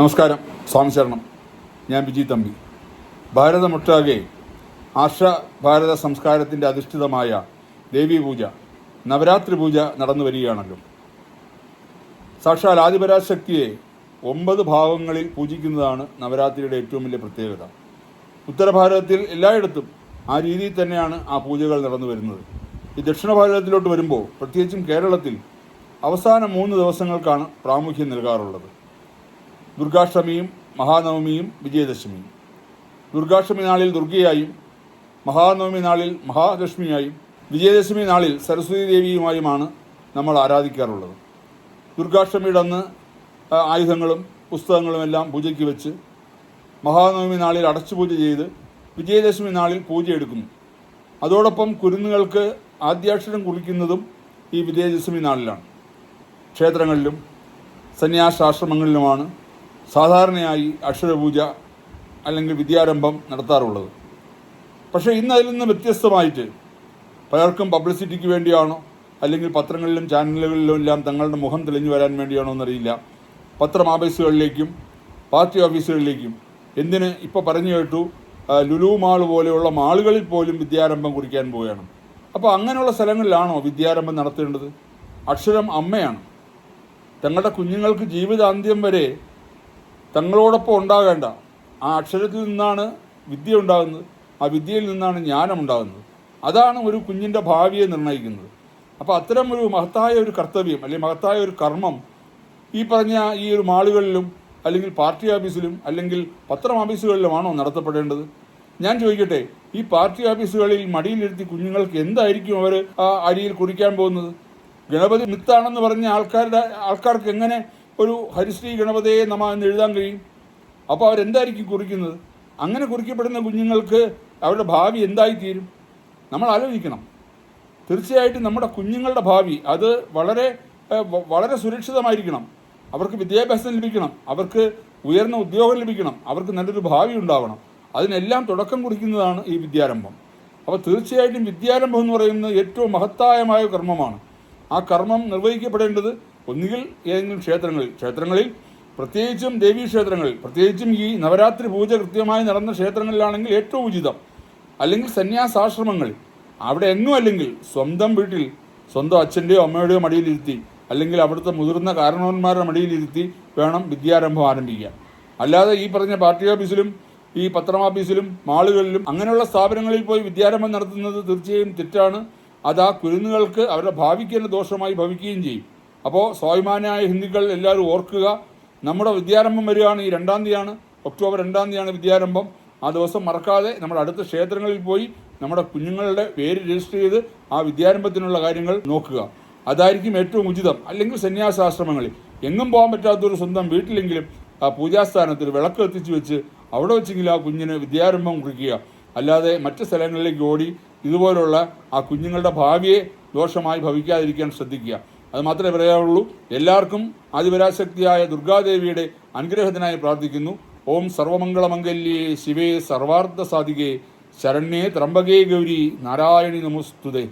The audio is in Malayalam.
നമസ്കാരം സ്വാമി ശരണം. ഞാൻ ബിജി തമ്പി. ഭാരതമൊട്ടാകെ ആർഷ ഭാരത സംസ്കാരത്തിന്റെ അധിഷ്ഠിതമായ ദേവീ പൂജ നവരാത്രി പൂജ നടന്നു വരികയാണല്ലോ. സാക്ഷാൽ ആദിപരാശക്തിയെ ഒമ്പത് ഭാവങ്ങളിൽ പൂജിക്കുന്നതാണ് നവരാത്രിയുടെ ഏറ്റവും വലിയ പ്രത്യേകത. ഉത്തരഭാരതത്തിൽ എല്ലായിടത്തും ആ രീതിയിൽ തന്നെയാണ് ആ പൂജകൾ നടന്നു വരുന്നത്. ഈ ദക്ഷിണ ഭാരതത്തിലോട്ട് വരുമ്പോൾ പ്രത്യേകിച്ചും കേരളത്തിൽ അവസാന മൂന്ന് ദിവസങ്ങൾക്കാണ് പ്രാമുഖ്യം നൽകാറുള്ളത്. ദുർഗാഷ്ടമിയും മഹാനവമിയും വിജയദശമിയും. ദുർഗാഷ്ടമി നാളിൽ ദുർഗയായും മഹാനവമി നാളിൽ മഹാലക്ഷ്മിയായും വിജയദശമി നാളിൽ സരസ്വതി ദേവിയുമായുമാണ് നമ്മൾ ആരാധിക്കാറുള്ളത്. ദുർഗാഷ്ടമിയുടെ അന്ന് ആയുധങ്ങളും പുസ്തകങ്ങളും എല്ലാം പൂജയ്ക്ക് വെച്ച് മഹാനവമി നാളിൽ അടച്ചു പൂജ ചെയ്ത് വിജയദശമി നാളിൽ പൂജ എടുക്കുന്നു അതോടൊപ്പം കുരുന്നുകൾക്ക് ആദ്യാക്ഷരം കുറിക്കുന്നതും ഈ വിജയദശമി നാളിലാണ്. ക്ഷേത്രങ്ങളിലും സന്യാസാശ്രമങ്ങളിലുമാണ് സാധാരണയായി അക്ഷരപൂജ അല്ലെങ്കിൽ വിദ്യാരംഭം നടത്താറുള്ളത്. പക്ഷേ ഇന്ന് അതിൽ നിന്ന് വ്യത്യസ്തമായിട്ട് പലർക്കും പബ്ലിസിറ്റിക്ക് വേണ്ടിയാണോ അല്ലെങ്കിൽ പത്രങ്ങളിലും ചാനലുകളിലും എല്ലാം തങ്ങളുടെ മുഖം തെളിഞ്ഞു വരാൻ വേണ്ടിയാണോ എന്നറിയില്ല. പത്രം ഓഫീസുകളിലേക്കും പാർട്ടി ഓഫീസുകളിലേക്കും. എന്തിന് ഇപ്പോൾ പറഞ്ഞു കേട്ടു ലുലു മാൾ പോലെയുള്ള മാളുകളിൽ പോലും വിദ്യാരംഭം കുറിക്കാൻ പോവുകയാണ്. അപ്പോൾ അങ്ങനെയുള്ള സ്ഥലങ്ങളിലാണോ വിദ്യാരംഭം നടത്തേണ്ടത്? അക്ഷരം അമ്മയാണ്. തങ്ങളുടെ കുഞ്ഞുങ്ങൾക്ക് ജീവിതാന്ത്യം വരെ തങ്ങളോടൊപ്പം ഉണ്ടാകേണ്ട. ആ അക്ഷരത്തിൽ നിന്നാണ് വിദ്യ ഉണ്ടാകുന്നത്. ആ വിദ്യയിൽ നിന്നാണ് ജ്ഞാനം ഉണ്ടാകുന്നത്. അതാണ് ഒരു കുഞ്ഞിന്റെ ഭാവിയെ നിർണയിക്കുന്നത്. അപ്പോൾ അത്തരം ഒരു മഹത്തായ ഒരു കർത്തവ്യം അല്ലെങ്കിൽ മഹത്തായ ഒരു കർമ്മം ഈ പറഞ്ഞ ഈ ഒരു മാളുകളിലും അല്ലെങ്കിൽ പാർട്ടി ഓഫീസിലും അല്ലെങ്കിൽ പത്രം ഓഫീസുകളിലുമാണോ നടത്തപ്പെടേണ്ടത്? ഞാൻ ചോദിക്കട്ടെ ഈ പാർട്ടി ഓഫീസുകളിൽ മടിയിലിരുത്തി കുഞ്ഞുങ്ങൾക്ക് എന്തായിരിക്കും അവർ ആ അരിയിൽ കുറിക്കാൻ പോകുന്നത്? ഗണപതി മിത്താണെന്ന് പറഞ്ഞ ആൾക്കാരുടെ ആൾക്കാർക്ക് എങ്ങനെ ഒരു ഹരിശ്രീ ഗണപതിയെ നമ എന്ന് എഴുതാൻ കഴിയും. അപ്പോൾ അവരെന്തായിരിക്കും കുറിക്കുന്നത്? അങ്ങനെ കുറിക്കപ്പെടുന്ന കുഞ്ഞുങ്ങൾക്ക് അവരുടെ ഭാവി എന്തായിത്തീരും? നമ്മൾ ആലോചിക്കണം. തീർച്ചയായിട്ടും നമ്മുടെ കുഞ്ഞുങ്ങളുടെ ഭാവി അത് വളരെ വളരെ സുരക്ഷിതമായിരിക്കണം. അവർക്ക് വിദ്യാഭ്യാസം ലഭിക്കണം. അവർക്ക് ഉയർന്ന ഉദ്യോഗം ലഭിക്കണം. അവർക്ക് നല്ലൊരു ഭാവി ഉണ്ടാവണം. അതിനെല്ലാം തുടക്കം കുറിക്കുന്നതാണ് ഈ വിദ്യാരംഭം. അപ്പോൾ തീർച്ചയായിട്ടും വിദ്യാരംഭം എന്ന് പറയുന്നത് ഏറ്റവും മഹത്തായമായ കർമ്മമാണ്. ആ കർമ്മം നിർവഹിക്കപ്പെടേണ്ടത് ഒന്നുകിൽ ഏതെങ്കിലും ക്ഷേത്രങ്ങളിൽ. ക്ഷേത്രങ്ങളിൽ പ്രത്യേകിച്ചും ദേവീ ക്ഷേത്രങ്ങളിൽ. പ്രത്യേകിച്ചും ഈ നവരാത്രി പൂജ കൃത്യമായി നടന്ന ക്ഷേത്രങ്ങളിലാണെങ്കിൽ ഏറ്റവും ഉചിതം. അല്ലെങ്കിൽ സന്യാസാശ്രമങ്ങളിൽ. അവിടെ എങ്ങും അല്ലെങ്കിൽ സ്വന്തം വീട്ടിൽ സ്വന്തം അച്ഛന്റെയോ അമ്മയുടെയോ മടിയിലിരുത്തി അല്ലെങ്കിൽ അവിടുത്തെ മുതിർന്ന കാരണവന്മാരുടെ മടിയിലിരുത്തി വേണം വിദ്യാരംഭം ആരംഭിക്കാൻ. അല്ലാതെ ഈ പറഞ്ഞ പാർട്ടി ഓഫീസിലും ഈ പത്രം ഓഫീസിലും മാളുകളിലും അങ്ങനെയുള്ള സ്ഥാപനങ്ങളിൽ പോയി വിദ്യാരംഭം നടത്തുന്നത് തീർച്ചയായും തെറ്റാണ്. അത് ആ കുരുന്നുകൾക്ക് അവരുടെ ഭാവിക്ക് തന്നെ ദോഷമായി ഭവിക്കുകയും ചെയ്യും. അപ്പോൾ സ്വാഭിമാനായ ഹിന്ദുക്കൾ എല്ലാവരും ഓർക്കുക നമ്മുടെ വിദ്യാരംഭം വരികയാണ് ഈ രണ്ടാം തീയതിയാണ് ഒക്ടോബർ രണ്ടാം തീയതിയാണ് വിദ്യാരംഭം. ആ ദിവസം മറക്കാതെ നമ്മുടെ അടുത്ത ക്ഷേത്രങ്ങളിൽ പോയി നമ്മുടെ കുഞ്ഞുങ്ങളുടെ പേര് രജിസ്റ്റർ ചെയ്ത് ആ വിദ്യാരംഭത്തിനുള്ള കാര്യങ്ങൾ നോക്കുക. അതായിരിക്കും ഏറ്റവും ഉചിതം. അല്ലെങ്കിൽ സന്യാസാശ്രമങ്ങളിൽ എങ്ങും പോകാൻ പറ്റാത്തൊരു സ്വന്തം വീട്ടിലെങ്കിലും ആ പൂജാസ്ഥാനത്തിൽ വിളക്ക് എത്തിച്ചു വെച്ച് അവിടെ വെച്ചെങ്കിലും ആ കുഞ്ഞിന് വിദ്യാരംഭം കുറിക്കുക. അല്ലാതെ മറ്റ് സ്ഥലങ്ങളിലേക്ക് ഓടി ഇതുപോലുള്ള ആ കുഞ്ഞുങ്ങളുടെ ഭാവിയെ ദോഷമായി ഭവിക്കാതിരിക്കാൻ ശ്രദ്ധിക്കുക. അത് മാത്രമേ പറയാവുള്ളൂ. എല്ലാവർക്കും ആദിപരാശക്തിയായ ദുർഗാദേവിയുടെ അനുഗ്രഹത്തിനായി പ്രാർത്ഥിക്കുന്നു. ഓം സർവമംഗളമംഗല്യേ ശിവേ സർവാർത്ഥ സാധികേ ശരണ്യേ ത്രംബകേ ഗൗരി നാരായണി നമസ്തുതേ.